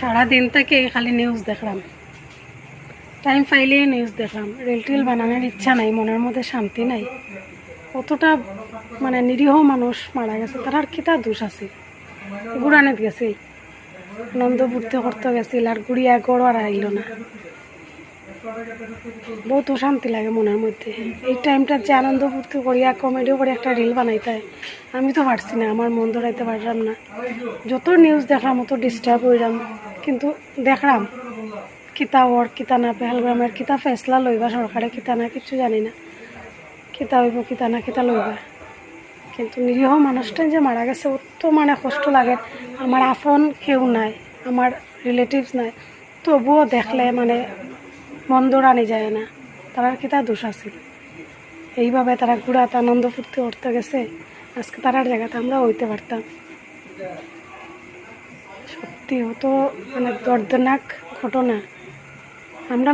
সারাদিন থেকে খালি নিউজ দেখলাম। টাইম পাইলেই নিউজ দেখলাম। রিল টিল বানানোর ইচ্ছা নাই, মনের মধ্যে শান্তি নাই। কতটা মানে নিরীহ মানুষ মারা গেছে, তার আর কিতা দোষ আছে? গুড়ানিত গেছিল আনন্দ ফুর্তি করতে গেছিল আর গুড়িয়া গড় আর আইল না। বহুত অশান্তি লাগে মনের মধ্যে। এই টাইমটা যে আনন্দ ফুর্তি করিয়া কমেডিও করে একটা রিল বানাইতে আমি তো পারছি না, আমার মন ধরাইতে পারলাম না। যত নিউজ দেখলাম, অত ডিস্টার্ব হইলাম। কিন্তু দেখলাম, কিতা ওর কিতা না পেহালগ্রামের কিতা ফেসলা লইবা সরকারে কিতা না কিছু জানি না। কিতা হইব, কিতা না, কিতা লইবা। কিন্তু নিরীহ মানুষটা যে মারা গেছে অত মানে কষ্ট লাগে। আমার আপন কেউ নাই আমার রিলেটিভস নাই। তবুও দেখলে মানে মন দৌড়ানি যায় না। তারার কিতা দোষ আছিল। এইভাবে তারা ঘুরাতে আনন্দ ফুর্তি করতে গেছে। আজকে তারার জায়গাতে আমরা হইতে পারতাম। হতো মানে দর্দনাক ঘটনা। আমরা